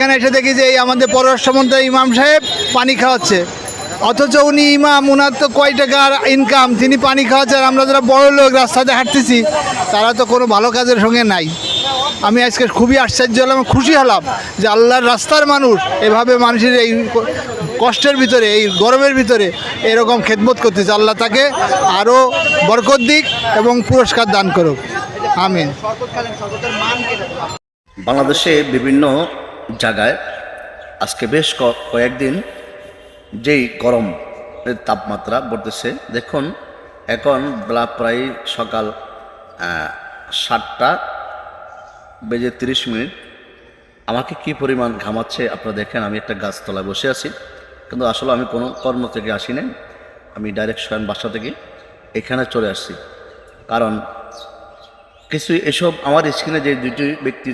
এখানে এসে দেখি যে এই আমাদের পররাষ্ট্রমন্ত্রী ইমাম সাহেব পানি খাওয়াচ্ছে। অথচ উনি ইমাম, উনার তো কয় টাকার ইনকাম তিনি পানি খাওয়াচ্ছে আর আমরা যারা বড় লোক রাস্তাতে হাঁটতেছি, তারা তো কোনো ভালো কাজের সঙ্গে নাই। আমি আজকে খুবই আশ্চর্য হলাম খুশি হলাম যে আল্লাহর রাস্তার মানুষ এভাবে মানুষের এই কষ্টের ভিতরে, এই গরমের ভিতরে এরকম খেদমত করতেছে। আল্লাহ তাকে আরও বরকত দিক এবং পুরস্কার দান করুক। আমিন। বাংলাদেশে বিভিন্ন জায়গায় আজকে বেশ কয়েকদিন যেই গরম তাপমাত্রা বলতেছে দেখুন, এখন বেলা প্রায় সকাল সাতটা বেজে তিরিশ মিনিট। আমাকে কি পরিমাণ ঘামাচ্ছে আপনারা দেখেন, আমি একটা গাছতলায় বসে আছি, কিন্তু আসলে আমি কোনো কর্ম থেকে আসি নাই আমি ডাইরেক্ট স্বয়ং বাসা থেকে এখানে চলে আসছি। কারণ কিছু এসব আমার স্ক্রিনে যে দুটি ব্যক্তি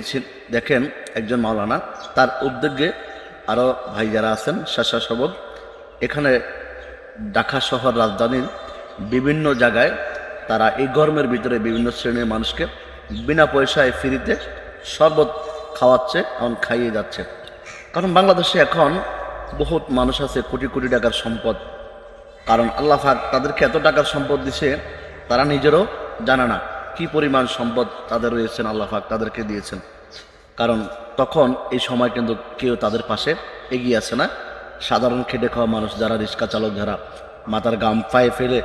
দেখেন, একজন মাওলানা, তার উদ্যোগে আরও ভাই যারা আছেন স্বেচ্ছাসেবক এখানে ঢাকা শহর রাজধানীর বিভিন্ন জায়গায় তারা এই গরমের ভিতরে বিভিন্ন শ্রেণির মানুষকে বিনা পয়সায় ফ্রিতে শরবত খাওয়াচ্ছে এবং খাইয়ে যাচ্ছে। কারণ বাংলাদেশে এখন বহুত মানুষ আছে কোটি কোটি টাকার সম্পদ। কারণ আল্লাহ তাদেরকে এত টাকার সম্পদ দিছে, তারা নিজেরও জানে না। কি পরিমাণ সম্পদ তাদের রয়েছেন আল্লাহাক তাদেরকে দিয়েছেন? কারণ তখন এই সময় কিন্তু কেউ তাদের পাশে এগিয়ে আসে না। সাধারণ খেটে খাওয়া মানুষ যারা রিক্সা চালক, যারা মাথার গাম পায়ে ফেলে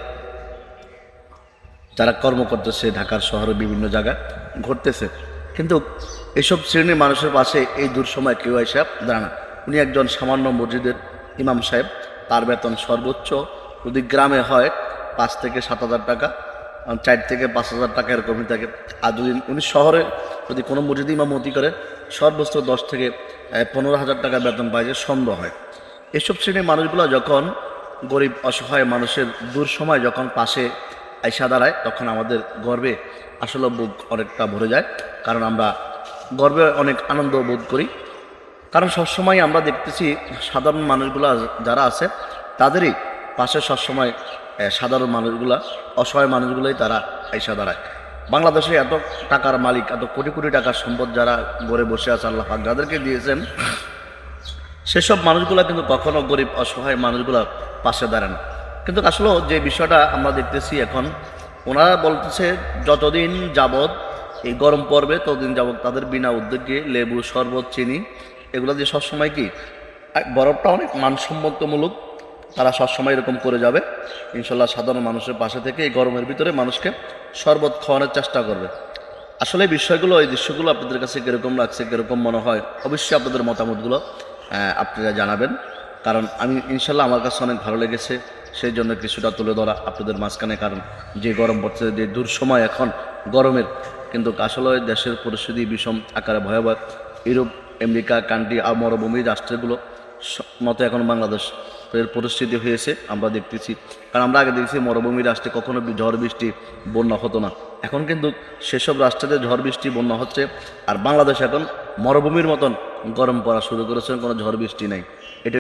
যারা কর্ম করতেছে ঢাকার শহরে, বিভিন্ন জায়গায় ঘটতেছে কিন্তু এসব শ্রেণির মানুষের পাশে এই দূর সময় কেউ এসে দাঁড়ায় না। উনি একজন সামান্য মসজিদের ইমাম সাহেব। তার বেতন সর্বোচ্চ। যদি গ্রামে হয় পাঁচ থেকে সাত হাজার টাকা। চার থেকে পাঁচ হাজার টাকা এরকমই থাকে। আর যদি উনি শহরে যদি কোনো মসজিদে ইমামতি করে সর্বোচ্চ দশ থেকে পনেরো হাজার টাকা বেতন পায় যে সন্দেহ হয়। এসব শ্রেণির মানুষগুলো যখন গরিব, অসহায় মানুষের দূর সময় যখন পাশে আইসা দাঁড়ায়, তখন আমাদের গর্বে আসলে বুক অনেকটা ভরে যায়। কারণ আমরা গর্বে অনেক আনন্দ বোধ করি। কারণ সবসময় আমরা দেখতেছি সাধারণ মানুষগুলো যারা আছে, তাদেরই পাশে সবসময় সাধারণ মানুষগুলা, অসহায় মানুষগুলোই তারা আইসা দাঁড়ায়। বাংলাদেশে এত টাকার মালিক, এত কোটি কোটি টাকার সম্পদ যারা গড়ে বসে আছে আল্লাহ পাক যাদেরকে দিয়েছেন, সেসব মানুষগুলো কিন্তু কখনো গরিব, অসহায় মানুষগুলো পাশে দাঁড়ায় না। কিন্তু আসলে যে বিষয়টা আমরা দেখতেছি এখন, ওনারা বলতেছে, যতদিন যাবৎ এই গরম পড়বে, ততদিন যাবৎ তাদের বিনা উদ্যোগে লেবু, শরবত, চিনি, এগুলো দিয়ে সবসময় কি, বরফটা অনেক মানসম্মতমূলক তারা সবসময় এরকম করে যাবে। ইনশাল্লাহ সাধারণ মানুষের পাশে থেকে এই গরমের ভিতরে মানুষকে শরবত খাওয়ানোর চেষ্টা করবে। আসলে বিষয়গুলো, এই দৃশ্যগুলো আপনাদের কাছে কীরকম লাগছে, কীরকম মনে হয়, অবশ্যই আপনাদের মতামতগুলো আপনারা জানাবেন। কারণ আমি ইনশাল্লাহ আমার কাছে অনেক ভালো লেগেছে, সেই জন্য কিছুটা তুলে ধরা আপনাদের মাঝখানে। কারণ যে গরম পড়ছে, যে দূর সময় এখন গরমের, কিন্তু আসলে দেশের পরিস্থিতি বিষম আকারে ভয়াবহ। ইউরোপ, আমেরিকা, কান্ট্রি, আর মরুভূমি, রাষ্ট্রগুলো মতো এখন বাংলাদেশ পরিস্থিতি হয়েছে, আমরা দেখতেছি। কারণ আমরা আগে দেখেছি মরুভূমি রাষ্ট্রে কখনো ঝড় বৃষ্টি, বন্যা হতো না। এখন কিন্তু সেসব রাষ্ট্রে ঝড় বৃষ্টি, বন্যা হচ্ছে, আর বাংলাদেশ এখন মরুভূমির মতন গরম পড়া শুরু করেছে, কোনো ঝড় বৃষ্টি নাই। এটা